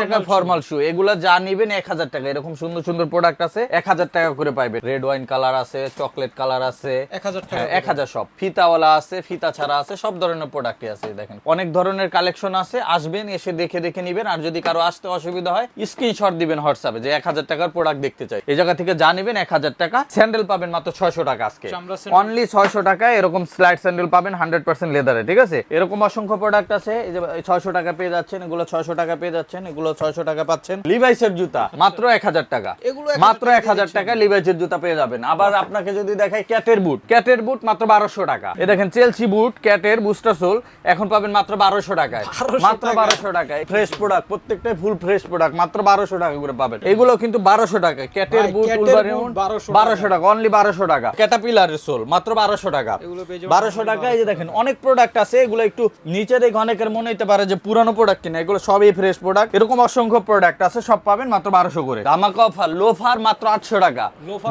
টাকা formal shoe এগুলো যা নিবেন এক হাজার টাকা। এরকম সুন্দর সুন্দর প্রোডাক্ট আছে এক হাজার টাকা করে পাইবেন। রেড ওয়াইন কালার আছে চকলেট কালার আছে। এক হাজার টাকা হ্যাঁ, এক হাজার সব। ফিতাওয়ালা আছে ফিতা ছাড়া আছে সব ধরনের প্রোডাক্টই আছে দেখেন। অনেক ধরনের কালেকশন আছে আসবেন এসে দেখে দেখে নিবেন। আর যদি কারও আসতে অসুবিধা হয় স্ক্রিনশট দিবেন হোয়াটসঅ্যাপে যে এক হাজার টাকার প্রোডাক্ট দেখতে চাই। এই জায়গা থেকে যা নিবেন এক হাজার টাকা। স্যান্ডেল পাবেন মাত্র ছয়শো টাকা আজকে। অনলি ছয়শো টাকা এরকম স্লাইড স্যান্ডেল পাবেন হান্ড্রেড পার্সেন্ট লেদারে ঠিক আছে? এরকম অসংখ্য প্রোডাক্ট আছে এই যে ছয়শো টাকা পেয়ে যাচ্ছেন এগুলো ছয়শো টাকা পেয়ে যাচ্ছেন এগুলো ছয়শো টাকা পাচ্ছেন। লিভাইসের জুতা মাত্র এক হাজার টাকা। এগুলো মাত্র এক হাজার টাকা লিভাইসের জুতা পেয়ে যাবেন। আবার আপনাকে যদি দেখাই ক্যাটের বুট ক্যাটের বুট মাত্র বারোশো টাকা। এ দেখেন চেলসি বুট ক্যাটের বুস্টার সোল এখন পাবেন মাত্র বারোশো টাকায়। মাত্র বারোশো টাকায়। ফ্রেশ প্রোডাক্ট প্রত্যেকটাই ফুল ফ্রেশ প্রোডাক্ট মাত্র বারোশো টাকা করে পাবেন। এগুলো কিন্তু বারোশো টাকা ক্যাটের বুট cat এর উলভারিন boot 1200 বারোশো টাকা অনলি বারোশো টাকা। ক্যাটাপিলারের সোল মাত্র বারোশো টাকা। বারোশো টাকা এই যে দেখেন অনেক প্রোডাক্ট আছে এগুলো একটু নিচে দেখে অনেকের মনে হতে পারে যে পুরানো প্রোডাক্ট কিনা এগুলো সবই ফ্রেশ প্রোডাক্ট এরকম অসংখ্য প্রোডাক্ট আছে সব পাবেন মাত্র বারোশো করে। ধামাকা অফার লোফার মাত্র আটশো টাকা।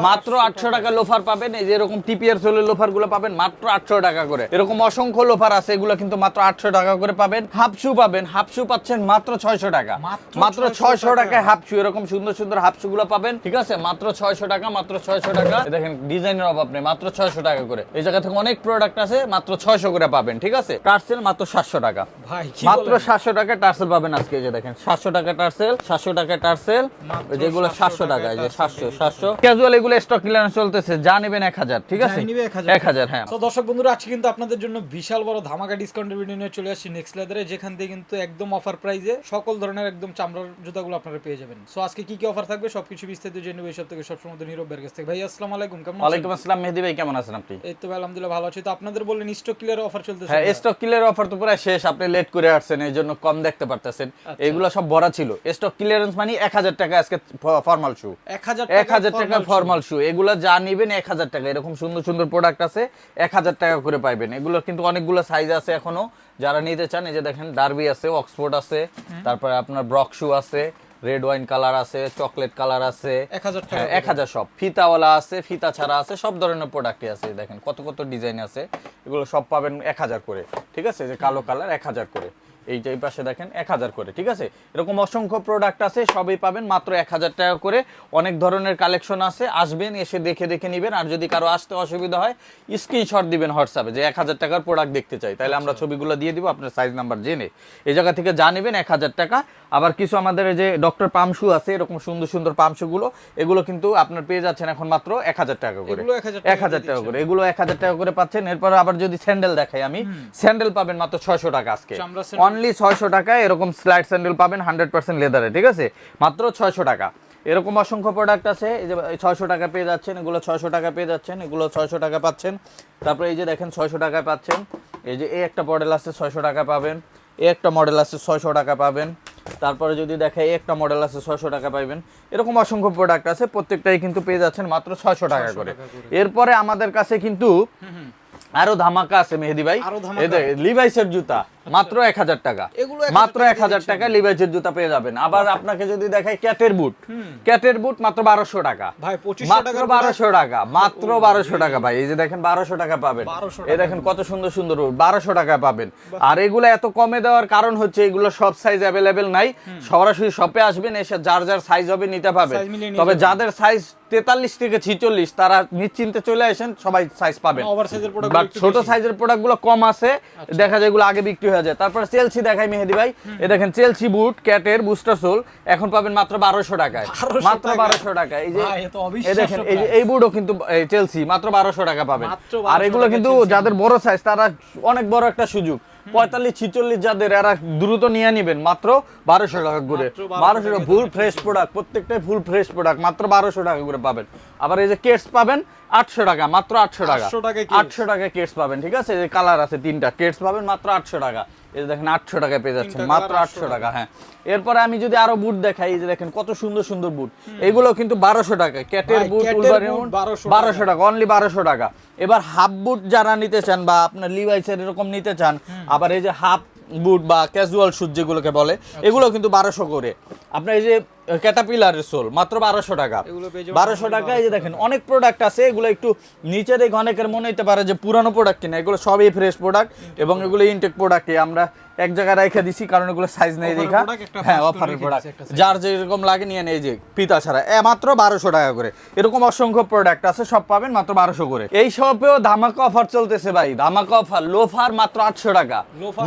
মাত্র আটশো টাকা। লোফার পাবেন এই যে এরকম টিপিআর সোলের লোফারগুলো পাবেন মাত্র আটশো টাকা করে। এরকম অসংখ্য লোফার আছে এগুলো কিন্তু মাত্র আটশো টাকা করে পাবেন। হাফ শু পাবেন হাফ শু পাচ্ছেন মাত্র ছয়শো টাকা। মাত্র মাত্র 600 ছয়শো টাকায় হাফ শু এরকম সুন্দর সুন্দর হাফ শু গুলো পাবেন। ঠিক আছে? মাত্র ছয়শো টাকা মাত্র ছয়শো টাকা। দেখেন ডিজাইনের অভাব নেই মাত্র ছয়শো টাকা করে। এই জায়গা থেকে অনেক প্রোডাক্ট আছে মাত্র ছয়শো করে পাবেন ঠিক আছে? টার্সেল মাত্র সাতশো টাকা। ভাই মাত্র সাতশো টাকা টার্সেল পাবেন আজকে যে দেখেন সাতশো টাকা টার্সেল সাতশো টাকা টার্সেল যেগুলো 700 টাকা যে টার্সেল সাতশো পেয়ে সাতশো ক্যাজুয়াল এগুলো স্টক ক্লিয়ারেন্স চলতেছে যা নেবেন এক হাজার ঠিক আছে? যাই নিবে 1000 হ্যাঁ। তো দর্শক বন্ধুরা আজকে কিন্তু আপনাদের জন্য বিশাল বড় ধামাকা ডিসকাউন্টের ভিডিও নিয়ে চলে আসছি নেক্সট লেদারে যেখান থেকে কিন্তু একদম অফার প্রাইজে সকল ধরনের একদম চামড়ার জুতাগুলো আপনারা পেয়ে যাবেন। সো আজকে কি কি অফার থাকবে সবকিছু বিস্তারিত জেনে নেব এই সব থেকে সবসময় নীরবের কাছ থেকে। ভাই আসসালামু আলাইকুম কেমন আছেন? ওয়ালাইকুম আসসালাম মেহেদি ভাই কেমন আছেন আপনি? এই তো ভাই আলহামদুলিল্লাহ ভালো আছি। তো আপনাদের বললেন স্টক ক্লিয়ার অফার চলতেছে হ্যাঁ স্টক ক্লিয়ার অফার তো প্রায় শেষ আপনি লেট করে আসছেন এই জন্য কম দেখতে পারতেছেন। এগুলো সব ভরা ছিল। স্টক ক্লিয়ারেন্স মানে এক হাজার টাকা আজকে ফর্মাল শু এক হাজার টাকা ফর্মাল শু এগুলো যা নিবেন এক হাজার টাকা। এরকম সুন্দর সুন্দর প্রোডাক্ট আছে এক হাজার টাকা করে পাইবেন। এগুলো কিন্তু অনেকগুলো সাইজ আছে এখনও। যারা নিতে চান এই যে দেখেন ডার্বি আছে অক্সফোর্ড আছে তারপরে আপনার ব্রক শু আছে রেড ওয়াইন কালার আছে চকলেট কালার আছে। এক হাজার টাকা হ্যাঁ এক হাজার সব। ফিতাওয়ালা আছে ফিতা ছাড়া আছে সব ধরনের প্রোডাক্টই আছে। দেখেন কত কত ডিজাইন আছে। এগুলো সব পাবেন এক হাজার করে। ঠিক আছে? যে কালো কালার এক হাজার করে। এই যে পাশে দেখেন এক হাজার করে ঠিক আছে? এরকম অসংখ্য প্রোডাক্ট আছে সবই পাবেন মাত্র এক হাজার টাকা করে। অনেক ধরনের কালেকশন আছে আসবেন এসে দেখে দেখে নিবেন আর যদি কারও আসতে অসুবিধা হয় স্ক্রিনশট দিবেন হোয়াটসঅ্যাপে যে এক হাজার টাকার প্রোডাক্ট দেখতে চাই। তাহলে আমরা ছবিগুলো দিয়ে দিব আপনার সাইজ নাম্বার জেনে। এই জায়গা থেকে যা নেবেন এক হাজার টাকা। আবার কিছু আমাদের যে ডক্টর পামশু আছে এরকম সুন্দর সুন্দর পামশু গুলো এগুলো কিন্তু আপনার পেয়ে যাচ্ছেন এখন মাত্র এক হাজার টাকা করে। এগুলো এক হাজার টাকা করে এগুলো এক হাজার টাকা করে পাচ্ছেন। এরপর আবার যদি স্যান্ডেল দেখাই আমি স্যান্ডেল পাবেন মাত্র ছয়শো টাকা আজকে। sandal। অনলি ছয়শো টাকা এরকম স্লাইড স্যান্ডেল পাবেন হান্ড্রেড পার্সেন্ট লেদারে ঠিক আছে? মাত্র ছয়শো টাকা। এরকম অসংখ্য প্রোডাক্ট আছে এই যে ছয়শো টাকা পেয়ে যাচ্ছেন এগুলো ছয়শো টাকা পেয়ে যাচ্ছেন এগুলো ছয়শো টাকা পাচ্ছেন। তারপরে এই যে দেখেন ছয়শো টাকায় পাচ্ছেন এই যে এই একটা মডেল আছে ছয়শো টাকা পাবেন এই একটা মডেল আছে ছয়শো টাকা পাবেন। তারপরে যদি দেখে এই একটা মডেল আছে ছয়শো টাকা পাইবেন এরকম অসংখ্য প্রোডাক্ট আছে প্রত্যেকটাই কিন্তু পেয়ে যাচ্ছেন মাত্র ছয়শো টাকা করে। এরপরে আমাদের কাছে কিন্তু আরও ধামাকা আছে মেহেদি ভাই। লিভাইসের জুতা। মাত্র এক হাজার টাকা। মাত্র এক হাজার টাকা লিভাইসের জুতা পেয়ে যাবেন। আবার আপনাকে যদি দেখাই ক্যাটের বুট ক্যাটের বুট মাত্র বারোশো টাকা। ভাই মাত্র বারোশো টাকা। মাত্র বারোশো টাকা ভাই। এই যে দেখেন বারোশো টাকা পাবেন। 1200 এই দেখেন কত সুন্দর সুন্দর বারোশো টাকা পাবেন। আর এগুলো এত কমে দেওয়ার কারণ হচ্ছে এগুলো সব সাইজ অ্যাভেলেবেল নাই। সরাসরি শপে আসবেন এসে যার যার সাইজ হবে নিতে নিয়ে তবে যাদের সাইজ তেতাল্লিশ থেকে ছিচল্লিশ তারা নিশ্চিন্তে চলে আসেন সবাই সাইজ পাবেন। প্রোডাক্ট ছোট সাইজের প্রোডাক্টগুলো কম আছে। দেখা যায় এগুলো আগে বিক্রি হয়ে যায়। তারপর চেলসি দেখাই মেহেদি ভাই। এ দেখেন চেলসি বুট ক্যাটের বুস্টার সোল এখন পাবেন মাত্র বারোশো টাকায়। মাত্র বারোশো টাকা এই যে এ এই দেখেন এই যে। এই বুটও কিন্তু চেলসি মাত্র বারোশো টাকা পাবেন। আর এগুলো কিন্তু যাদের বড় সাইজ তারা অনেক বড় একটা সুযোগ। পঁয়তাল্লিশ ছিচল্লিশ যাদের এরা দ্রুত নিয়ে নেবেন মাত্র বারোশো টাকা করে। বারোশো টাকা ভুল ফুল ফ্রেশ প্রোডাক্ট প্রত্যেকটাই ফুল ফ্রেশ প্রোডাক্ট মাত্র বারোশো টাকা করে পাবেন। আবার এই যে কেটস পাবেন আটশো টাকা মাত্র আটশো টাকা। 800 টাকায় আটশো টাকা কেটস পাবেন ঠিক আছে? এই যে কালার আছে তিনটা কেটস পাবেন মাত্র আটশো টাকা। এই যে দেখেন আটশো টাকায় পেয়ে যাচ্ছেন মাত্র আটশো টাকা হ্যাঁ। এরপরে আমি যদি আরও বুট দেখাই এই যে দেখেন কত সুন্দর সুন্দর বুট এগুলো কিন্তু বারোশো টাকা ক্যাটের বুট cat এর উলভারিন boot 1200 বারোশো টাকা। অনলি বারোশো টাকা। এবার হাফ বুট যারা নিতে চান বা আপনার লিভাইসের এরকম নিতে চান আবার এই যে হাফ বুট বা ক্যাজুয়াল শুট যেগুলোকে বলে আচ্ছা। এগুলো কিন্তু বারোশো করে। আপনার এই যে ক্যাটাপিলারের সোল মাত্র বারোশো টাকা। বারোশো টাকা এই যে দেখেন অনেক প্রোডাক্ট আছে এগুলো একটু নিচে দেখে অনেকের মনে হতে পারে যে পুরানো প্রোডাক্ট কিনা এগুলো সবই ফ্রেশ প্রোডাক্ট এবং এগুলো ইনটেক প্রোডাক্টে আমরা এক জায়গায় রেখে দিছি কারণ এগুলো সাইজ নেই দেখা। হ্যাঁ অফারের প্রোডাক্ট। যার যেরকম লাগে নিয়ে নেই যে ফিতা ছাড়া। এ মাত্র বারোশো টাকা করে। এরকম অসংখ্য প্রোডাক্ট আছে সব পাবেন মাত্র বারোশো করে। এই শপেও ধামাকা অফার চলতেছে ভাই ধামাকা অফার লোফার মাত্র আটশো টাকা।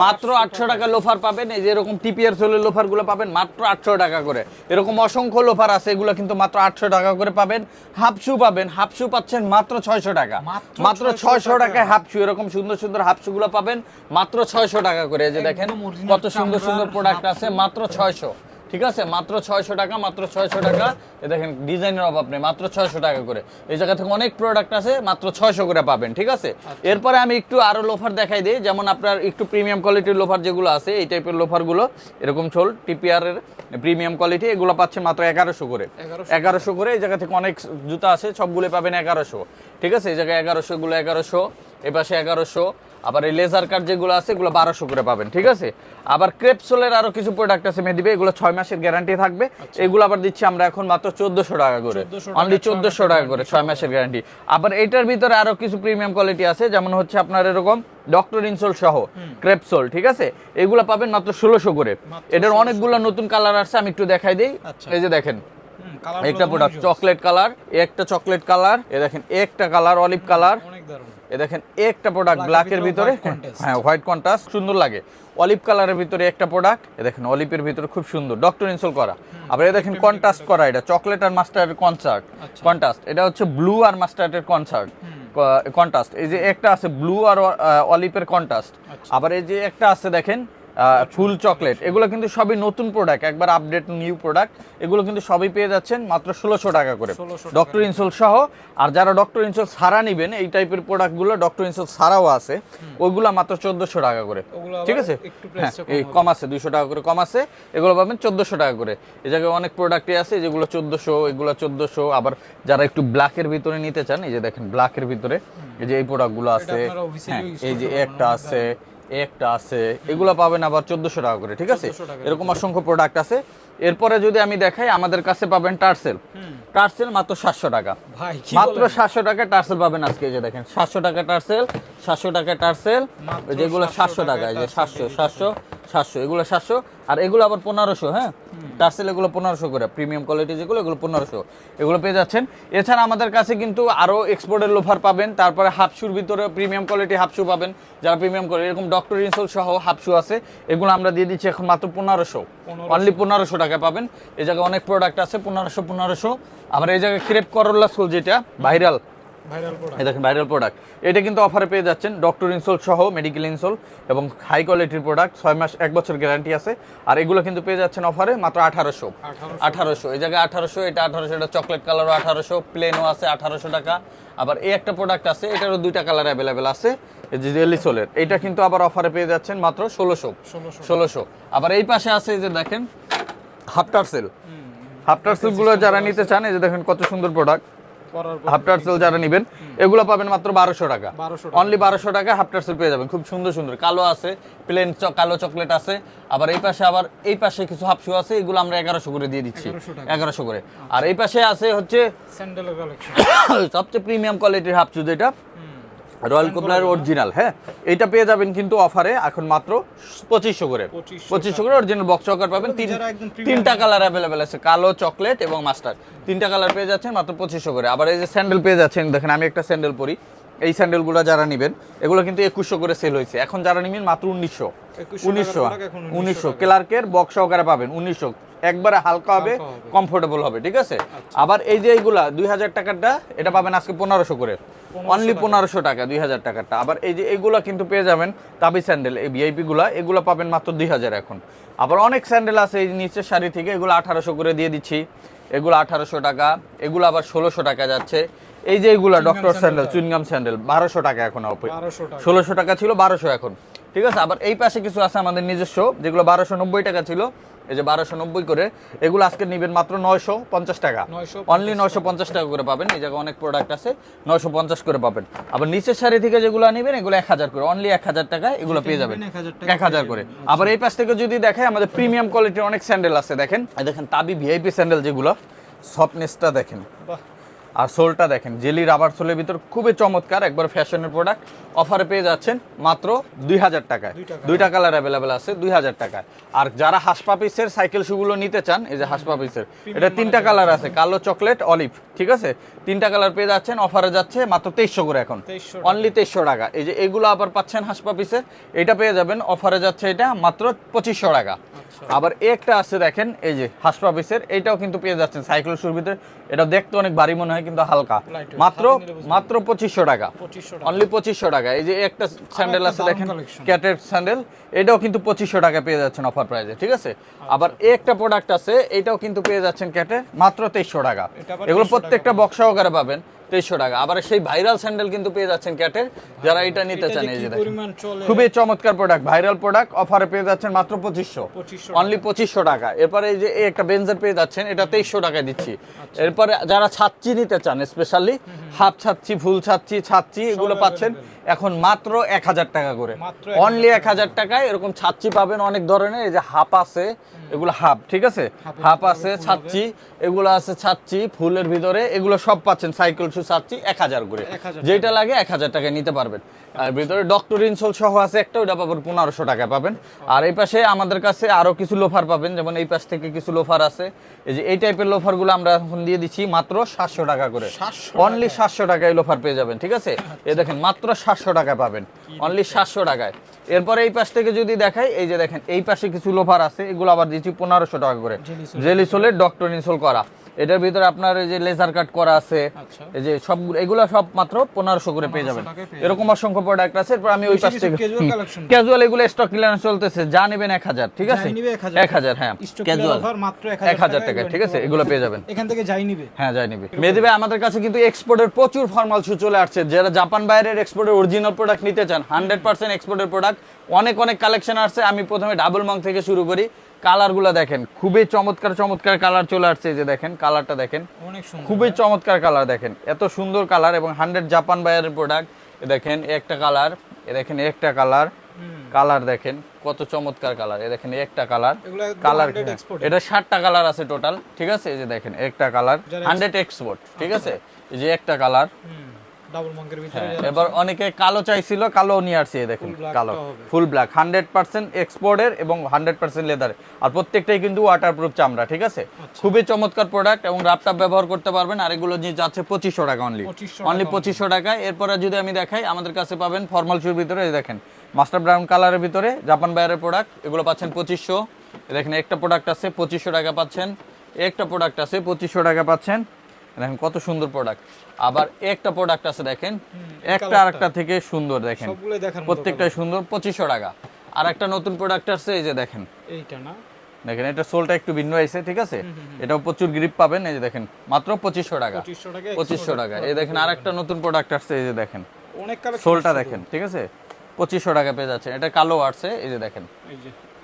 মাত্র আটশো টাকা। লোফার পাবেন এই যে এরকম টিপিআর সোলের লোফারগুলো পাবেন মাত্র আটশো টাকা করে। এরকম অসংখ্য লোফার আছে এগুলো কিন্তু মাত্র আটশো টাকা করে পাবেন। হাফ শু পাবেন হাফ শু পাচ্ছেন মাত্র ছয়শো টাকা। মাত্র মাত্র 600 ছয়শো টাকায় হাফ শু এরকম সুন্দর সুন্দর হাফ শু গুলো পাবেন মাত্র ছয়শো টাকা করে এই যে দেখেন। Original কত সুন্দর সুন্দর প্রোডাক্ট আছে মাত্র ছয়শো। ঠিক আছে? মাত্র ছয়শো টাকা মাত্র ছয়শো টাকা। এ দেখেন ডিজাইনের অভাব নেই মাত্র ছয়শো টাকা করে। এই জায়গা থেকে অনেক প্রোডাক্ট আছে মাত্র ছয়শো করে পাবেন ঠিক আছে? এরপরে আমি একটু আরও লোফার দেখাই দিই যেমন আপনার একটু প্রিমিয়াম কোয়ালিটির লোফার যেগুলো আছে এই টাইপের লোফারগুলো এরকম ছোল টিপিআর এর প্রিমিয়াম কোয়ালিটি এগুলো পাচ্ছে মাত্র এগারোশো করে। এগারোশো। করে এই জায়গা থেকে অনেক জুতা আছে সবগুলো পাবেন এগারোশো। ঠিক আছে? এই জায়গায় এগারোশো এগুলো এগারোশো। এ পাশে এগারোশো। আবার এই লেজার কার্ড যেগুলো আছে এগুলো বারোশো করে পাবেন ঠিক আছে? আবার ক্রেপসোলের আরও কিছু প্রোডাক্ট আছে মেদিবে এগুলো ছয় মাসের গ্যারান্টি থাকবে। এগুলো আবার দিচ্ছি আমরা এখন মাত্র চোদ্দশো টাকা করে। অনলি চোদ্দশো টাকা করে ছয় মাসের গ্যারান্টি আবার এটার ভিতরে আরও কিছু প্রিমিয়াম কোয়ালিটি আছে যেমন হচ্ছে আপনার এরকম ডক্টর ইনসোল সহ ক্রেপসোল ঠিক আছে? এগুলো পাবেন মাত্র ষোলোশো করে। এটার অনেকগুলো নতুন কালার আসছে আমি একটু দেখাই দিই। আচ্ছা। এই যে দেখেন একটা প্রোডাক্ট চকলেট কালার একটা চকলেট কালার এ দেখেন একটা কালার অলিভ কালার এ দেখেন একটা প্রোডাক্ট ব্ল্যাকের ভিতরে। হ্যাঁ হোয়াইট কন্ট্রাস্ট সুন্দর লাগে অলিভ কালারের ভিতরে একটা প্রোডাক্ট এ দেখেন অলিভের ভিতরে খুব সুন্দর ডক্টর ইনসোল করা আবার এ দেখেন কন্ট্রাস্ট করা এটা চকলেট আর মাস্টার্ডের কনসার্ট। কন্ট্রাস্ট এটা হচ্ছে ব্লু আর মাস্টার্ডের কনসার্ট কন্ট্রাস্ট এই যে একটা আছে ব্লু আর অলিভের কন্ট্রাস্ট আচ্ছা। আবার এই যে একটা আছে দেখেন ফুল চকলেট। এগুলো কিন্তু সবই নতুন প্রোডাক্ট একবার আপডেট নিউ প্রোডাক্ট এগুলো কিন্তু সবই পেয়ে যাচ্ছেন মাত্র ষোলোশো টাকা করে। ডক্টর ইনসোল সহ আর যারা ডক্টর ইনসোল সারা নিবেন এই টাইপের প্রোডাক্টগুলো ডক্টর ইনসোল সারাও আছে ওইগুলো মাত্র চোদ্দশো টাকা করে। ঠিক আছে? হ্যাঁ এই। কম আছে দুইশো টাকা করে কম আছে এগুলো পাবেন চোদ্দশো টাকা করে। এই জায়গায় অনেক প্রোডাক্টই আছে যেগুলো চোদ্দশো এগুলো চোদ্দশো আবার যারা একটু ব্ল্যাকের ভিতরে নিতে চান এই যে দেখেন ব্ল্যাকের ভিতরে এই যে এই প্রোডাক্টগুলো আছে হ্যাঁ, এই যে একটা আছে একটা আছে এগুলো পাবেন আবার চোদ্দশো টাকা করে ঠিক আছে? এরকম অসংখ্য প্রোডাক্ট আছে। এরপরে যদি আমি দেখাই আমাদের কাছে পাবেন টার্সেল টার্সেল মাত্র সাতশো টাকা। মাত্র সাতশো টাকা টার্সেল পাবেন আজকে যে দেখেন সাতশো টাকা টার্সেল সাতশো টাকা টার্সেল যেগুলো সাতশো টাকা যে সাতশো সাতশো। সাতশো এগুলো সাতশো আর এগুলো আবার পনেরোশো হ্যাঁ? টার্সেল এগুলো পনেরোশো করে প্রিমিয়াম কোয়ালিটি যেগুলো এগুলো পনেরোশো। এগুলো পেয়ে যাচ্ছেন। এছাড়া আমাদের কাছে কিন্তু আরও এক্সপোর্টের লোফার পাবেন তারপরে হাফশুর ভিতরে প্রিমিয়াম কোয়ালিটি হাফশু পাবেন যারা প্রিমিয়াম করে এরকম ডক্টর ইনসোল সহ হাফশু আছে এগুলো আমরা দিয়ে দিচ্ছি এখন মাত্র পনেরোশো। 1500 অনলি পনেরোশো টাকা পাবেন। এই জায়গায় অনেক প্রোডাক্ট আছে পনেরোশো পনেরোশো। আবার এই জায়গায় ক্রেপ করল্লা স্কুল যেটা ভাইরাল দেখেন ভাইরাল প্রোডাক্ট এটা কিন্তু অফারে পেয়ে যাচ্ছেন ডক্টর ইনসোল সহ মেডিকেল ইনসোল এবং হাই কোয়ালিটির প্রোডাক্ট ছয় মাস এক বছর গ্যারান্টি আছে। আর এগুলো কিন্তু পেয়ে যাচ্ছেন অফারে মাত্র আঠারোশো। আঠারোশো। এই জায়গায় আঠারোশো এটা আঠারোশো এটা চকলেট কালারও আঠারোশো প্লেনও আছে আঠারোশো টাকা। আবার এই একটা প্রোডাক্ট আছে এটারও দুইটা কালার অ্যাভেলেবেল আছে জেলিসোলের এটা কিন্তু আবার অফারে পেয়ে যাচ্ছেন মাত্র ষোলোশো। ষোলোশো। আবার এই পাশে আছে যে দেখেন হাফটার সেল হাফটার সেলগুলো যারা নিতে চান এই যে দেখেন কত সুন্দর প্রোডাক্ট হাফ টার্সেল যারা নেবেন এগুলো পাবেন মাত্র বারোশো টাকা। অনলি বারোশো টাকা হাফ টার্সেল পেয়ে যাবেন। খুব সুন্দর সুন্দর। কালো আছে প্লেন কালো চকলেট আছে। আবার এই পাশে আবার এই পাশে কিছু হাফ শু আছে এগুলো আমরা এগারোশো করে দিয়ে দিচ্ছি। এগারোশো করে। আর এই পাশে আছে হচ্ছে সবচেয়ে প্রিমিয়াম কোয়ালিটির হাফ শু যেটা রয়্যাল কোবলার অরিজিনাল হ্যাঁ? এটা পেয়ে যাবেন কিন্তু অফারে এখন মাত্র পঁচিশশো করে। 2500 পঁচিশশো করে অরিজিনাল বক্স চকার পাবেন। তিন তিনটা কালার অ্যাভেলেবেল আছে কালো চকলেট এবং মাস্টার তিনটা কালার পেয়ে যাচ্ছেন মাত্র পঁচিশশো করে। আবার এই যে স্যান্ডেল পেয়ে যাচ্ছেন দেখেন আমি একটা স্যান্ডেল পরি। এই স্যান্ডেলগুলো যারা নেবেন এগুলো কিন্তু একুশশো করে সেল হয়েছে। এখন যারা নেবেন মাত্র উনিশশো। 2100 উনিশশো। টাকার product এখন 1900 উনিশশো। ক্লার্কের বক্স সহকারে পাবেন উনিশশো। একবারে হালকা হবে হালকা হবে। কমফোর্টেবল হবে ঠিক আছে? আবার এই যে এইগুলা দুই হাজার টাকারটা এটা পাবেন আজকে পনেরোশো করে। অনলি পনেরোশো টাকা দুই হাজার টাকারটা। আবার এই যে এইগুলা কিন্তু পেয়ে যাবেন তাবি স্যান্ডেল এই ভিআইপি গুলা এগুলো পাবেন মাত্র দুই হাজার এখন। আবার অনেক স্যান্ডেল আছে এই নিচের শাড়ি থেকে এগুলো আঠারোশো করে দিয়ে দিচ্ছি। এগুলো আঠারোশো টাকা এগুলো আবার ষোলোশো টাকা যাচ্ছে। এই যে এইগুলা ডক্টর স্যান্ডেল চুইনগাম স্যান্ডেল বারোশো টাকা এখন ষোলোশো টাকা ছিল বারোশো এখন। ঠিক আছে আবার এই পাশে কিছু আছে আমাদের নিজস্ব যেগুলো বারোশো নব্বই টাকা ছিল। এই যে বারোশো নব্বই করে এগুলো আজকে নেবেন মাত্র নয়শো পঞ্চাশ টাকা। অনলি নয়শো পঞ্চাশ টাকা করে পাবেন। এই জায়গায় অনেক প্রোডাক্ট আছে নয়শো পঞ্চাশ করে পাবেন। আবার নিচের শাড়ি থেকে যেগুলো নেবেন এগুলো এক হাজার করে অনলি এক হাজার টাকা এগুলো পেয়ে যাবেন। নেবেন 1000 টাকা এক হাজার করে। আবার এই পাশ থেকে যদি দেখেন আমাদের প্রিমিয়াম কোয়ালিটির অনেক স্যান্ডেল আছে দেখেন। দেখেন তাবি ভিআইপি স্যান্ডেল যেগুলো সফটনেসটা দেখেন। আর সোলটা দেখেন জেলি রাবার সোলের ভিতর খুবই চমৎকার একবার ফ্যাশনের প্রোডাক্ট অফারে পেয়ে যাচ্ছেন মাত্র দুই হাজার টাকায়। টাকা। দুইটা কালার অ্যাভেলেবেল আছে দুই হাজার টাকায়। আর যারা হাসপাপিসের সাইকেল শুগুলো নিতে চান এই যে হাসপা পিসের এটা তিনটা কালার আছে। কালো চকলেট অলিভ ঠিক আছে? তিনটা কালার পেয়ে যাচ্ছেন অফারে যাচ্ছে মাত্র তেইশশো করে এখন। অনলি তেইশশো টাকা। এই যে এগুলো আবার পাচ্ছেন হাসপা পিসের এটা পেয়ে যাবেন অফারে যাচ্ছে এটা মাত্র পঁচিশশো টাকা। আচ্ছা। আবার একটা আছে দেখেন এই যে হাসপা পিসের এইটাও কিন্তু পেয়ে যাচ্ছেন সাইকেল শুর ভিতরে। এটা দেখতে অনেক ভারী মনে হয়। কিন্তু হালকা। মাত্র। মাত্র পঁচিশশো টাকা। অনলি পঁচিশশো টাকা। এই যে একটা স্যান্ডেল আছে দেখেন। ক্যাটের স্যান্ডেল এটাও কিন্তু পঁচিশশো টাকা পেয়ে যাচ্ছেন অফার প্রাইসে ঠিক আছে? আবার একটা প্রোডাক্ট আছে এটাও কিন্তু পেয়ে যাচ্ছেন ক্যাটে মাত্র তেইশশো টাকা। এগুলো প্রত্যেকটা বক্স সহকারে পাবেন। তেইশশো টাকা। আবার সেই ভাইরাল স্যান্ডেল কিন্তু পেয়ে যাচ্ছেন ক্যাটের যারা এটা নিতে চান এই যে খুবই চমৎকার প্রোডাক্ট ভাইরাল প্রোডাক্ট অফারে পেয়ে যাচ্ছেন মাত্র পঁচিশশো। অনলি পঁচিশশো টাকা। এরপরে এই যে একটা বেঞ্জার পেয়ে যাচ্ছেন এটা তেইশশো টাকায় দিচ্ছি। আচ্ছা। এরপরে যারা ছাচ্ছি নিতে চান স্পেশালি হাফ ছাচ্ছি ফুল ছাচ্ছি ছাচ্ছি এগুলো পাচ্ছেন। এখন মাত্র এক হাজার টাকা করে। অনলি এক হাজার টাকায় এরকম ছাচ্ছি পাবেন অনেক ধরনের এই যে হাফ আছে এগুলো হাফ ঠিক আছে? হাফ আছে ছাচ্ছি এগুলো আছে ছাচ্ছি ফুলের ভিতরে এগুলো সব পাচ্ছেন সাইকেল শু ছাচ্ছি এক হাজার করে। যেটা লাগে এক হাজার টাকায় নিতে পারবেন। আর ভিতরে ডক্টর ইনসোল সহ আছে একটা ওটা পাবেন পনেরোশো টাকা পাবেন। আর এই পাশে আমাদের কাছে আরও কিছু লোফার পাবেন যেমন এই পাশ থেকে কিছু লোফার আছে। এই যে এই টাইপের লোফারগুলো আমরা এখন দিয়ে দিচ্ছি মাত্র সাতশো টাকা করে। অনলি সাতশো টাকায় লোফার পেয়ে যাবেন ঠিক আছে? এই দেখেন মাত্র সাতশো টাকায় পাবেন। অনলি সাতশো টাকায়। এরপরে এই পাশ থেকে যদি দেখাই এই যে দেখেন এই পাশে কিছু লোফার আছে এগুলো আবার দিচ্ছি পনেরোশো টাকা করে। Jelly sole। জেলি সোলের ডক্টর ইনসোল করা। এটার ভিতরে আপনার এই যে লেজার কাট করা আছে আচ্ছা। এই যে সব এগুলো সব মাত্র পনেরোশো করে পেয়ে যাবেন। এরকম অসংখ্য প্রোডাক্ট আছে এরপর আমি ওই পাশ থেকে। ক্যাজুয়াল এগুলো স্টক ক্লিয়ারেন্স চলতেছে যা নেবেন এক হাজার ঠিক আছে? 1000 এক হাজার হ্যাঁ। ক্যাজুয়াল মাত্র এক হাজার টাকা ঠিক আছে? এগুলো পেয়ে যাবেন। এখান থেকে যাই নিবে। হ্যাঁ যাই নিবি। মেহেদি ভাই আমাদের কাছে কিন্তু এক্সপোর্টের প্রচুর ফর্মাল শু চলে আসছে। যারা জাপান বাইরের এক্সপোর্টের অরিজিনাল প্রোডাক্ট নিতে চান হান্ড্রেড পার্সেন্ট এক্সপোর্টের প্রোডাক্ট অনেক অনেক কালেকশন আসছে। আমি প্রথমে ডাবল মং থেকে শুরু করি। কালারগুলো দেখেন খুবই চমৎকার চমৎকার কালার চলে আসছে যে দেখেন কালারটা দেখেন। খুবই চমৎকার কালার দেখেন এত সুন্দর কালার এবং হান্ড্রেড জাপান বাইরের প্রোডাক্ট দেখেন একটা কালার এ দেখেন একটা কালার কালার দেখেন কত চমৎকার কালার এ দেখেন একটা কালার কালার এটা ষাটটা কালার আছে টোটাল ঠিক আছে? এই যে দেখেন একটা কালার হান্ড্রেড এক্সপোর্ট ঠিক আছে? এই যে একটা কালার ডাবল মঙ্কের ভিতরে হ্যাঁ, এবার অনেকে কালো চাইছিল কালো নিয়ে আসছে দেখেন কালো। ফুল ব্ল্যাক হান্ড্রেড পার্সেন্ট এক্সপোর্টের এবং হান্ড্রেড পার্সেন্ট লেদার আর প্রত্যেকটাই কিন্তু ওয়াটারপ্রুফ চামড়া ঠিক আছে? আচ্ছা। খুবই চমৎকার প্রোডাক্ট এবং রাপটাপ ব্যবহার করতে পারবেন। আর এগুলো যে যাচ্ছে পঁচিশশো টাকা অনলি 2500 অনলি টাকা পঁচিশশো টাকায়। এরপরে যদি আমি দেখাই আমাদের কাছে পাবেন ফর্মাল শুর ভিতরে দেখেন মাস্টার ব্রাউন কালারের ভিতরে জাপান বাইরের প্রোডাক্ট এগুলো পাচ্ছেন পঁচিশশো। দেখেন একটা প্রোডাক্ট আছে পঁচিশশো টাকা পাচ্ছেন। একটা প্রোডাক্ট আছে পঁচিশশো টাকা পাচ্ছেন। দেখেন কত সুন্দর প্রোডাক্ট আবার একটা প্রোডাক্ট আছে দেখেন একটা আরেকটা থেকে সুন্দর দেখেন। প্রত্যেকটাই সুন্দর পঁচিশশো টাকা। আর একটা নতুন প্রোডাক্ট আছে এই যে দেখেন। এইটা না? দেখেন এটা সোলটা একটু ভিন্ন আছে ঠিক আছে? এটাও প্রচুর গ্রিপ পাবেন এই যে দেখেন মাত্র পঁচিশশো টাকা। পঁচিশশো টাকা এই দেখেন আর একটা নতুন প্রোডাক্ট আসছে এই যে দেখেন। সোলটা দেখেন ঠিক আছে? পঁচিশশো টাকা পেয়ে যাচ্ছেন এটা কালো আসছে এই যে দেখেন।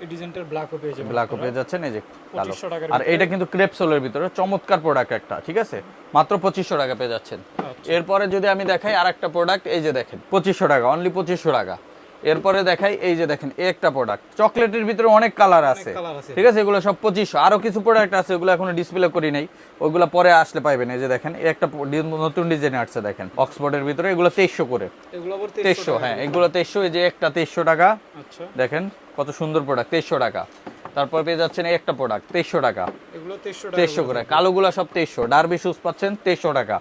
এই যে এই ডিজাইনটার ব্ল্যাকও পেয়ে যাবেন ব্ল্যাকও পেয়ে যাচ্ছেন এই যে কালো। আর এটা কিন্তু ক্রেপ সোলের ভিতরে চমৎকার প্রোডাক্ট একটা ঠিক আছে? মাত্র পঁচিশশো টাকা পেয়ে যাচ্ছেন। আচ্ছা। এরপরে যদি আমি দেখাই আর একটা প্রোডাক্ট এই যে দেখেন পঁচিশশো টাকা অনলি পঁচিশশো টাকা। এরপরে দেখাই এই যে দেখেন এই একটা প্রোডাক্ট চকলেটের ভিতরে অনেক কালার আছে। ঠিক আছে? এগুলো সব পঁচিশশো। আরও কিছু প্রোডাক্ট আছে ওগুলো এখনও ডিসপ্লে করি নাই। ওগুলো পরে আসলে পাইবেন। এই যে দেখেন এই একটা নতুন ডিজাইন আসছে দেখেন অক্সফোর্ডের ভিতরে। এগুলো তেইশশো করে। তেইশশো হ্যাঁ এগুলো তেইশশো এই যে একটা তেইশশো টাকা। আচ্ছা। দেখেন কত সুন্দর প্রোডাক্ট তেইশশো টাকা। তারপর পেয়ে যাচ্ছেন একটা প্রোডাক্ট তেইশশো টাকা। এগুলো 2300 টাকা তেইশশো করে। কালোগুলো সব তেইশশো। ডার্বি শুজ পাচ্ছেন তেইশশো টাকা।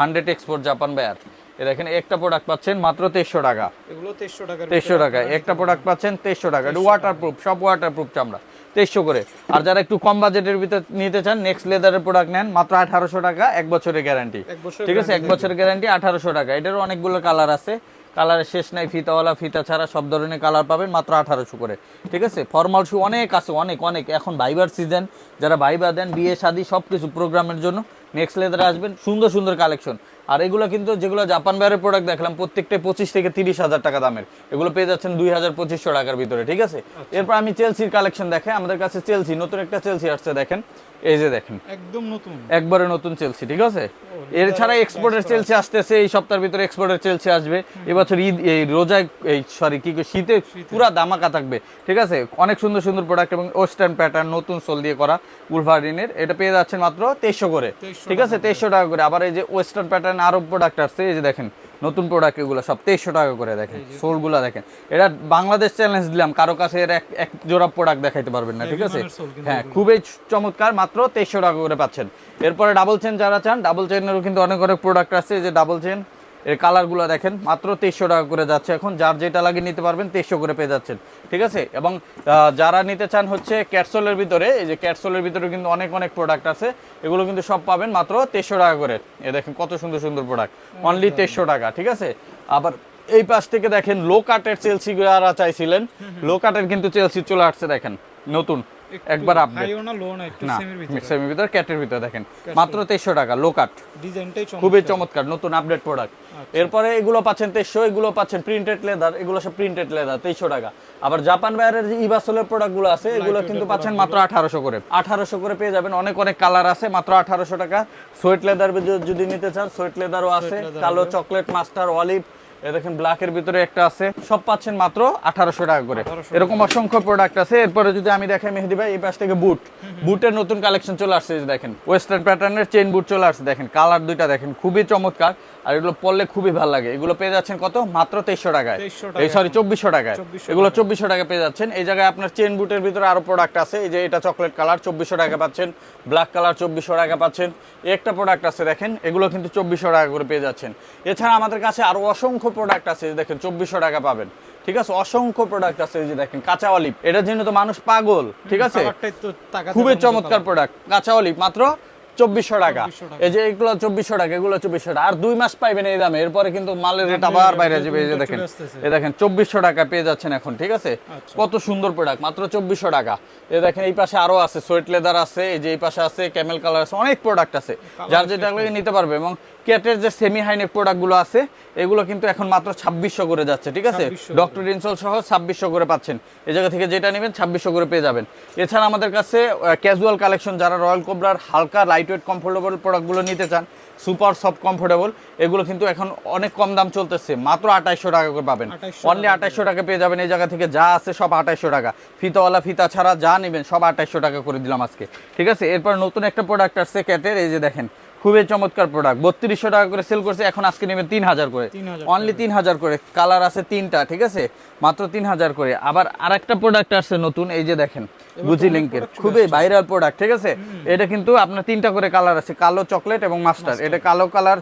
হান্ড্রেড এক্সপোর্ট জাপান বায়ার দেখেন একটা প্রোডাক্ট পাচ্ছেন মাত্র তেইশশো টাকা। এগুলো 2300 টাকার তেইশশো টাকা। একটা প্রোডাক্ট পাচ্ছেন তেইশশো টাকা। এটা সব চামড়া। তেইশশো করে। আর যারা একটু কম বাজেটের ভিতরে নিতে চান নেক্সট লেদারের প্রোডাক্ট নেন মাত্র আঠারোশো টাকা এক বছরের গ্যারান্টি ঠিক আছে? এক বছরের গ্যারান্টি আঠারোশো টাকা। এটারও অনেকগুলো কালার আছে। কালারের শেষ নাই ফিতাওয়ালা ফিতা ছাড়া সব ধরনের কালার পাবেন মাত্র আঠারোশো করে। ঠিক আছে? ফর্মাল শু অনেক আছে অনেক অনেক। এখন ভাইবার সিজন যারা ভাইবা দেন বিয়ে শাদী সব কিছু প্রোগ্রামের জন্য নেক্সট লেদারে আসবেন সুন্দর সুন্দর কালেকশন আর এগুলো কিন্তু যেগুলো জাপান বাইরের প্রোডাক্ট দেখলাম প্রত্যেকটাই পঁচিশ থেকে তিরিশ হাজার টাকা দামের। এগুলো পেয়ে যাচ্ছেন দুই হাজার পঁচিশশো টাকার ভিতরে ঠিক আছে? এরপর আমি চেলসির কালেকশন দেখে আমাদের কাছে চেলসি নতুন একটা চেলসি আসছে দেখেন। এই যে দেখেন। একদম নতুন। একবারে নতুন চেলসি ঠিক আছে? এর ছাড়া এক্সপোর্টের চেলসি আসতেছে এই সপ্তাহের ভিতরে এক্সপোর্টের চেলসি আসবে। এবছর ঈদ এই রোজায় এই সরি কি শীতে পুরা দামাকা থাকবে ঠিক আছে? অনেক সুন্দর সুন্দর প্রোডাক্ট এবং ওয়েস্টার্ন প্যাটার্ন নতুন সোল দিয়ে করা উলফারিনের এটা পেয়ে যাচ্ছেন মাত্র তেইশশো করে। 2300 ঠিক আছে তেইশশো টাকা করে। আবার এই যে ওয়েস্টার্ন প্যাটার্ন আরব প্রোডাক্ট আসছে এই যে দেখেন নতুন প্রোডাক্ট এগুলো সব তেইশশো টাকা করে দেখেন সোলগুলো দেখেন। এটা বাংলাদেশ চ্যালেঞ্জ দিলাম কারও কাছে এর এক জোড়া প্রোডাক্ট দেখাইতে পারবেন না ঠিক আছে? হ্যাঁ খুবই চমৎকার মাত্র তেইশশো টাকা করে পাচ্ছেন। এরপরে ডাবল চেন যারা চান ডাবল চেনেরও কিন্তু অনেক অনেক প্রোডাক্ট আছে এই যে ডাবল চেন এর কালারগুলো দেখেন মাত্র তেইশশো টাকা করে যাচ্ছে এখন। যার যেটা লাগে নিতে পারবেন তেইশশো করে পেয়ে যাচ্ছেন। ঠিক আছে? এবং যারা নিতে চান হচ্ছে ক্যাটসোলের ভিতরে এই যে ক্যাটসোলের ভিতরে কিন্তু অনেক অনেক প্রোডাক্ট আছে। এগুলো কিন্তু সব পাবেন মাত্র তেইশশো টাকা করে। এ দেখেন কত সুন্দর সুন্দর প্রোডাক্ট অনলি তেইশশো টাকা ঠিক আছে? আবার এই পাশ থেকে দেখেন লো কাটের চেলসি যারা চাইছিলেন লো কাটের কিন্তু চেলসি চলে আসছে দেখেন নতুন। একবার আপডেট হাইও না লো না একটু সেমির ভিতরে। সেমির ভিতরে ক্যাটের ভিতরে দেখেন। মাত্র তেইশশো টাকা লো কাট ডিজাইনটাই চমৎকার। খুবই চমৎকার নতুন আপডেট প্রোডাক্ট এরপরে এগুলো পাচ্ছেন তেইশশো এগুলো পাচ্ছেন প্রিন্টেড লেদার এগুলো সব প্রিন্টেড লেদার তেইশশো টাকা। আবার জাপান বাইরের যে ইবাসলের প্রোডাক্টগুলো আছে এগুলো কিন্তু পাচ্ছেন মাত্র আঠারোশো করে। আঠারোশো করে পেয়ে যাবেন অনেক অনেক কালার আছে মাত্র আঠারোশো টাকা। সোয়েট লেদার যদি নিতে চান সোয়েট লেদারও আছে কালো চকলেট মাস্টার অলিভ এ দেখেন ব্ল্যাকের ভিতরে একটা আছে। সব পাচ্ছেন মাত্র আঠারোশো টাকা করে। এরকম অসংখ্য প্রোডাক্ট আছে। এরপরে যদি আমি দেখাই মেহেদি ভাই এই পাশ থেকে বুট বুটের নতুন কালেকশন চলে আসছে দেখেন ওয়েস্টার্ন প্যাটার্নের চেন বুট চলে আসছে দেখেন কালার দুইটা দেখেন খুবই চমৎকার। আর এগুলো পরলে খুবই ভালো লাগে। এগুলো পেয়ে যাচ্ছেন কত? মাত্র তেইশশো টাকায়। এই সরি চব্বিশশো টাকায়। এগুলো চব্বিশশো টাকা পেয়ে যাচ্ছেন। এই জায়গায় আপনার চেন বুটের ভিতরে আরও প্রোডাক্ট আছে। এই যে এটা চকলেট কালার চব্বিশশো টাকা পাচ্ছেন। ব্ল্যাক কালার চব্বিশশো টাকা পাচ্ছেন। একটা প্রোডাক্ট আছে দেখেন। এগুলো কিন্তু চব্বিশশো টাকা করে পেয়ে যাচ্ছেন। এছাড়া আমাদের কাছে আরও অসংখ্য প্রোডাক্ট আছে দেখেন চব্বিশশো টাকা পাবেন। ঠিক আছে? অসংখ্য প্রোডাক্ট আছে যে দেখেন কাঁচা অলিভ এটার জন্য তো মানুষ পাগল ঠিক আছে? খুবই চমৎকার প্রোডাক্ট কাঁচা অলিভ মাত্র চব্বিশশো টাকা। এই যে এগুলো চব্বিশশো টাকা এগুলো চব্বিশশো টাকা। আর দুই মাস পাইবেন এই দামে। এরপরে কিন্তু মালের রেট আবার বাইরে যাবে এই যে দেখেন দেখেন চব্বিশশো টাকা পেয়ে যাচ্ছেন এখন ঠিক আছে? আচ্ছা। কত সুন্দর প্রোডাক্ট মাত্র চব্বিশশো টাকা। এ দেখেন এই পাশে আরও আছে সোয়েট লেদার আছে এই যে এই পাশে আছে ক্যামেল কালার আছে অনেক প্রোডাক্ট আছে। যার যেটা লাগে নিতে পারবে। এবং ক্যাটের যে সেমি হাইনেক প্রোডাক্টগুলো আছে এগুলো কিন্তু এখন মাত্র ছাব্বিশশো করে যাচ্ছে ঠিক আছে? ডক্টর ইনসল সহ ছাব্বিশশো করে পাচ্ছেন। এই জায়গা থেকে যেটা নেবেন ছাব্বিশশো করে পেয়ে যাবেন। এছাড়া আমাদের কাছে ক্যাজুয়াল কালেকশন যারা রয়্যাল কোবরার হালকা লাইট ওয়েট কমফোর্টেবল প্রোডাক্টগুলো নিতে চান সুপার সফট কমফোর্টেবল এগুলো কিন্তু এখন অনেক কম দাম চলতেছে। মাত্র আঠাইশশো টাকা করে পাবেন। অনলি আঠাইশশো টাকা পেয়ে যাবেন এই জায়গা থেকে। যা আছে সব আঠাইশশো টাকা। ফিতাওয়ালা ফিতা ছাড়া যা নেবেন সব আঠাইশশো টাকা করে দিলাম আজকে। ঠিক আছে? এরপর নতুন একটা প্রোডাক্ট আসছে ক্যাটের এই যে দেখেন খুবই চমৎকার প্রোডাক্ট বত্রিশশো টাকা করে সেল করছে এখন আজকে নেমে তিন হাজার করে। অনলি তিন হাজার করে। কালার আছে তিনটা ঠিক আছে? মাত্র তিন হাজার করে। আবার আর একটা প্রোডাক্ট আসছে নতুন এই যে দেখেন। গুজি লিঙ্কের খুবই ভাইরাল প্রোডাক্ট ঠিক আছে? এটা কিন্তু আপনার তিনটা করে কালার আছে কালো চকলেট এবং মাস্টার এটা কালো কালার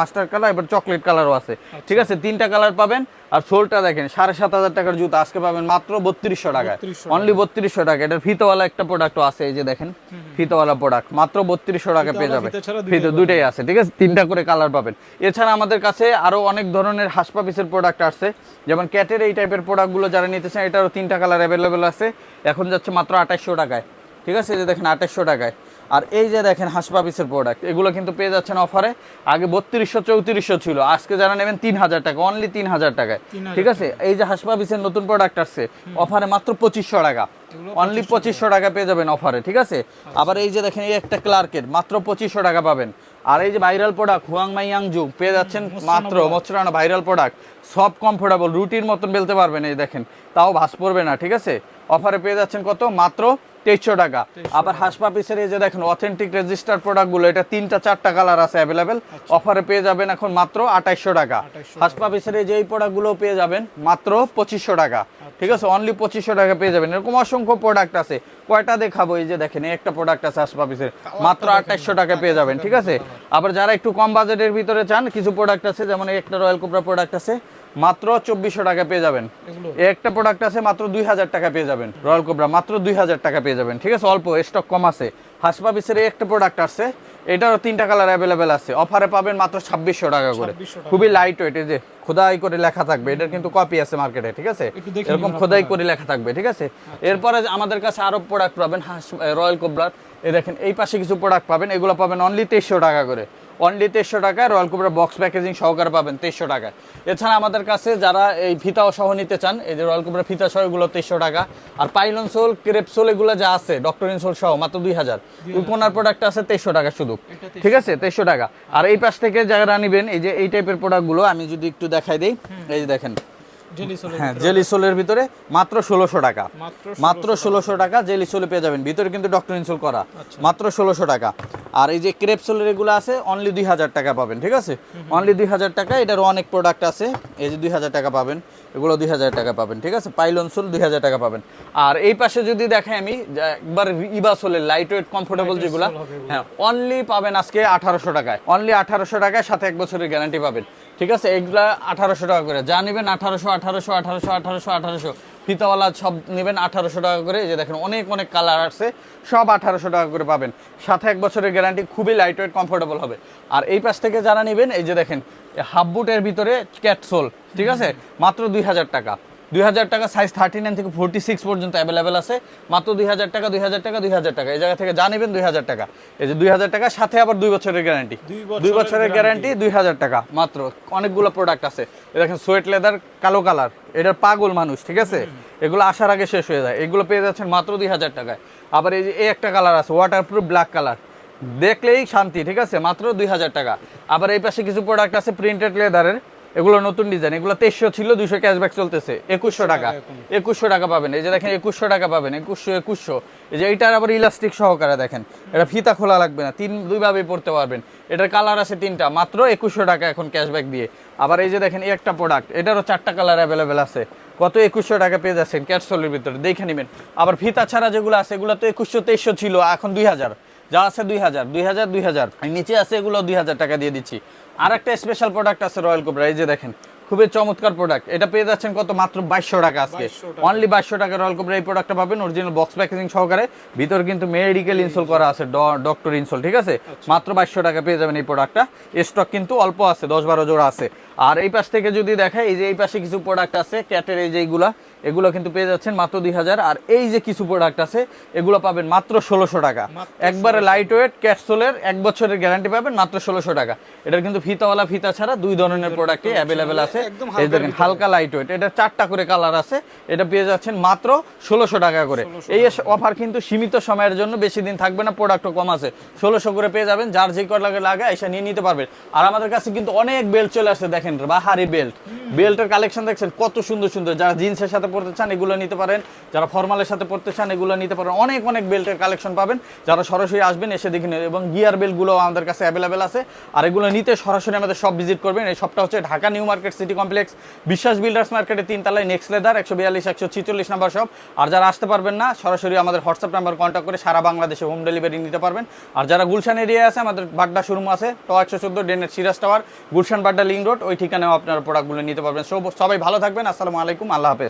মাস্টার কালার এবার চকলেট কালারও আছে। ঠিক আছে? তিনটা কালার পাবেন আর সোলটা দেখেন সাড়ে সাত হাজার টাকার জুতো আজকে পাবেন মাত্র বত্রিশশো টাকায়। অনলি বত্রিশশো টাকা। এটা ফিতওয়ালা একটা প্রোডাক্টও আছে এই যে দেখেন ফিতওয়ালা প্রোডাক্ট মাত্র বত্রিশশো টাকা পেয়ে যাবে ফিতা ছাড়া দুইটাই আছে ঠিক আছে? তিনটা করে কালার পাবেন। এছাড়া আমাদের কাছে আরও অনেক ধরনের হাসপা পিসের প্রোডাক্ট আসছে। যেমন ক্যাটের এই টাইপের প্রোডাক্টগুলো যারা নিতে চান এটারও তিনটা কালার অ্যাভেলেবেল আছে। এখন যাচ্ছে মাত্র আঠাশশো টাকায়। ঠিক আছে এই যে দেখেন আঠাশশো টাকায়। আর এই যে দেখেন হাসপা পিসের প্রোডাক্ট এগুলো কিন্তু পেয়ে যাচ্ছেন অফারে। আগে বত্রিশশো চৌত্রিশশো ছিল আজকে যারা নেবেন তিন হাজার টাকা অনলি তিন হাজার টাকায়। ঠিক আছে এই যে হাসপা পিসের নতুন প্রোডাক্ট আসছে অফারে মাত্র পঁচিশশো টাকা। অনলি পঁচিশশো টাকা। পেয়ে যাবেন অফারে ঠিক আছে? আবার এই যে দেখেন এই একটা ক্লার্কের মাত্র পঁচিশশো টাকা পাবেন। আর এই যে ভাইরাল প্রোডাক্ট হুয়াং মাই ইয়াংজু পেয়ে যাচ্ছেন মাত্র মচরানো ভাইরাল প্রোডাক্ট সব কমফোর্টেবল রুটির মতন বেলতে পারবেন এই দেখেন। তাও ভাস পড়বে না ঠিক আছে? অফারে পেয়ে যাচ্ছেন কত? মাত্র তেইশশো টাকা। আবার হাসপা পিসের এই যে দেখেন অথেন্টিক রেজিস্টার প্রোডাক্টগুলো এটা তিনটা চারটা কালার আছে অ্যাভেলেবেল অফারে পেয়ে যাবেন এখন মাত্র আঠাইশশো টাকা। 2800 হাসপা পিসের এই যে এই প্রোডাক্টগুলো পেয়ে যাবেন মাত্র পঁচিশশো টাকা। ঠিক আছে? অনলি পঁচিশশো টাকা পেয়ে যাবেন। এরকম অসংখ্য প্রোডাক্ট আছে। কয়টা দেখাবো? এই যে দেখেন এই একটা প্রোডাক্ট আছে হাসপা পিসের মাত্র আঠাইশশো টাকা পেয়ে যাবেন। ঠিক আছে? আবার যারা একটু কম বাজেটের ভিতরে চান কিছু প্রোডাক্ট আছে যেমন একটা রয়্যাল কোবরা প্রোডাক্ট আছে। মাত্র চব্বিশশো টাকা পেয়ে যাবেন। একটা প্রোডাক্ট আছে মাত্র দুই হাজার টাকা পেয়ে যাবেন। রয়্যাল কোবরা মাত্র দুই হাজার টাকা পেয়ে যাবেন। ঠিক আছে অল্প স্টক কম আছে। হাসপা এই একটা প্রোডাক্ট আছে। এটারও তিনটা কালার অ্যাভেলেবেল আছে। অফারে পাবেন মাত্র ছাব্বিশশো টাকা করে। খুবই লাইট ওয়েট এই যে খোদাই করে লেখা থাকবে। এটার কিন্তু কপি আছে মার্কেটে ঠিক আছে? এরকম খোদাই করে লেখা থাকবে ঠিক আছে? এরপরে আমাদের কাছে আরও প্রোডাক্ট পাবেন রয়্যাল কোবরার এই দেখেন এই পাশে কিছু প্রোডাক্ট পাবেন। এগুলো পাবেন অনলি তেইশশো টাকা করে। অনলি তেইশশো টাকা রয়্যাল কোবরা বক্স প্যাকেজিং সহকারে পাবেন তেইশশো টাকা এছাড়া আমাদের কাছে যারা এই ফিতাও সহ নিতে চান এই যে রয়্যাল কোবরা ফিতা সহ এগুলো তেইশশো টাকা। আর পাইলন সোল ক্রেপসোল এগুলো যা আছে ডক্টর ইনসোল সহ মাত্র দুই হাজার। উপনার প্রোডাক্ট আছে তেইশশো টাকা শুধু। ঠিক আছে? তেইশশো টাকা। আর এই পাশ থেকে যারা নিবেন এই যে এই টাইপের প্রোডাক্টগুলো আমি যদি একটু দেখাই দিই। এই যে দেখেন হ্যাঁ জেলি সোলের ভিতরে মাত্র ষোলোশো টাকা। মাত্র ষোলোশো টাকা। জেলি সোলে পেয়ে যাবেন। ভিতরে কিন্তু ডক্টর ইনসোল করা। মাত্র ষোলোশো টাকা। আর এই যে ক্রেপ সোলের এগুলো আছে অনলি দুই হাজার টাকা পাবেন ঠিক আছে? অনলি দুই হাজার টাকা এটারও অনেক প্রোডাক্ট আছে। এই যে দুই হাজার টাকা পাবেন এগুলো দুই হাজার টাকা পাবেন ঠিক আছে? পাইলন সোল দুই হাজার টাকা পাবেন। আর এই পাশে যদি দেখাই আমি একবার ইবা সোলের লাইট ওয়েট কমফোর্টেবল যেগুলো। হ্যাঁ অনলি পাবেন আজকে আঠারোশো টাকায়। অনলি আঠারোশো টাকায় সাথে এক বছরের গ্যারান্টি পাবেন। ঠিক আছে? এগুলা আঠারোশো টাকা করে। যা নেবেন আঠারোশো আঠারোশো আঠারোশো আঠারোশো আঠারোশো। ফিতাওয়ালা সব নেবেন আঠারোশো টাকা করে। এই যে দেখেন, অনেক অনেক কালার আসছে সব আঠারোশো টাকা করে পাবেন। সাথে এক বছরের গ্যারান্টি, খুবই লাইট ওয়েট কমফোর্টেবল হবে। আর এই পাশ থেকে যারা নেবেন, এই যে দেখেন, হাফ বুটের ভিতরে ক্যাটসোল, ঠিক আছে? মাত্র দুই হাজার টাকা। দুই হাজার টাকা সাইজ থার্টি নাইন থেকে ফোর্টি সিক্স পর্যন্ত অ্যাভেলেবেল আছে। মাত্র দুই হাজার টাকা দুই হাজার টাকা দুই হাজার টাকা। এই জায়গা থেকে যা নেবেন দুই হাজার টাকা। এই যে দুই হাজার টাকা সাথে আবার দুই বছরের গ্যারান্টি দুই বছরের গ্যারান্টি দুই হাজার টাকা। মাত্র অনেকগুলো প্রোডাক্ট আছে। দেখেন সোয়েট লেদার কালো কালার এটার পাগল মানুষ ঠিক আছে? এগুলো আসার আগে শেষ হয়ে যায়। এগুলো পেয়ে যাচ্ছেন মাত্র দুই হাজার টাকায়। আবার এই যে এই একটা কালার আছে ওয়াটার প্রুফ ব্ল্যাক কালার দেখলেই শান্তি ঠিক আছে? মাত্র দুই হাজার টাকা। আবার এই পাশে কিছু প্রোডাক্ট আছে প্রিন্টেড লেদারের এগুলো নতুন ডিজাইন এগুলো তেইশশো ছিল দুশো ক্যাশব্যাক চলতেছে। একুশশো টাকা। একুশশো টাকা পাবেন। এই যে দেখেন একুশশো টাকা পাবেন। একুশশো একুশশো। এই যে এইটার আবার ইলাস্টিক সহকারে দেখেন। এটা ফিতা খোলা লাগবে না। তিন দুইভাবে পড়তে পারবেন। এটার কালার আছে তিনটা। মাত্র একুশশো টাকা এখন ক্যাশব্যাক দিয়ে। আবার এই যে দেখেন এই একটা প্রোডাক্ট এটারও চারটা কালার অ্যাভেলেবেল আছে। কত একুশশো টাকা পেয়ে যাচ্ছেন ক্যাটসোলের ভিতরে। দেখে নেবেন। আবার ফিতা ছাড়া যেগুলো আছে এগুলো তো একুশশো তেইশশো ছিল এখন দুই হাজার। যা আছে দুই হাজার দুই হাজার দুই হাজার। নিচে আছে এগুলো দুই হাজার টাকা দিয়ে দিচ্ছি। আর একটা স্পেশাল প্রোডাক্ট আছে রয়্যাল কোবরা এই যে দেখেন খুবই চমৎকার প্রোডাক্ট এটা পেয়ে যাচ্ছেন কত? মাত্র বাইশশো টাকা আজকে। অনলি বাইশশো টাকা রয়্যাল কোবরা এই প্রোডাক্টটা পাবেন অরিজিনাল বক্স প্যাকেজিং সহকারে। ভিতর কিন্তু মেডিকেল ইনসোল করা আছে ডক্টর ইনসোল ঠিক আছে? মাত্র বাইশশো টাকা পেয়ে যাবেন এই প্রোডাক্টটা স্টক কিন্তু অল্প আছে দশ বারো জোড়া আছে। আর এই পাশ থেকে যদি দেখাই এই যে এই পাশে কিছু প্রোডাক্ট আছে ক্যাটের এই যে এইগুলা। এগুলো কিন্তু পেয়ে যাচ্ছেন মাত্র দুই হাজার। আর এই যে কিছু প্রোডাক্ট আছে এগুলো পাবেন মাত্র ষোলোশো টাকা। একবারে লাইট ওয়েট ক্যাপসুলের এক বছরের গ্যারান্টি পাবেন মাত্র ষোলোশো টাকা। এটার কিন্তু ফিতাওয়ালা ফিতা ছাড়া দুই ধরনের প্রোডাক্টই অ্যাভেলেবেল আছে। এই দেখেন হালকা লাইট ওয়েট এটা চারটা করে কালার আছে। এটা পেয়ে যাচ্ছেন মাত্র ষোলোশো টাকা করে। এই অফার কিন্তু সীমিত সময়ের জন্য বেশি দিন থাকবে না প্রোডাক্টও কম আছে। ষোলোশো করে পেয়ে যাবেন যার যে কটা লাগে লাগে এসে নিয়ে নিতে পারবেন। আর আমাদের কাছে কিন্তু অনেক বেল্ট চলে আসছে দেখেন বাহারি বেল্ট বেল্টের কালেকশন দেখছেন কত সুন্দর সুন্দর। যারা জিন্সের সাথে পড়তে চান, এগুলো নিতে পারেন। যারা ফর্মালের সাথে পড়তে চান, এগুলো নিতে পারেন। অনেক অনেক বেল্টের কালেকশন পাবেন। যারা সরাসরি আসবেন, এসে দেখে নেবেন। এবং গিয়ার বেল্টগুলো আমাদের কাছে অ্যাভেলেবেল আছে। আর এগুলো নিতে সরাসরি আমাদের সব ভিজিট করবেন। এই সবটা হচ্ছে Dhaka new market city complex, Biswas builders মার্কেটে তিনতলায় নেক্সট লেদার একশো বিয়াল্লিশ, একশো ছিচল্লিশ নাম্বার সব আর যারা আসতে পারবেন না, সরাসরি আমাদের হোয়াটসঅ্যাপ নাম্বার কন্ট্যাক্ট করে সারা বাংলাদেশে হোম ডেলিভারি নিতে পারবেন। আর যারা গুলশান এরিয়া আছে, আমাদের বাড্ডা শোরুম আছে, ট একশো চোদ্দ ডেনের Siraj tower, Gulshan Badda link road ওই ঠিকানাও আপনারা প্রোডাক্টগুলো নিতে পারবেন। সব- সবাই ভালো থাকবেন। আসসালামু আলাইকুম। আল্লাহ হাফেজ।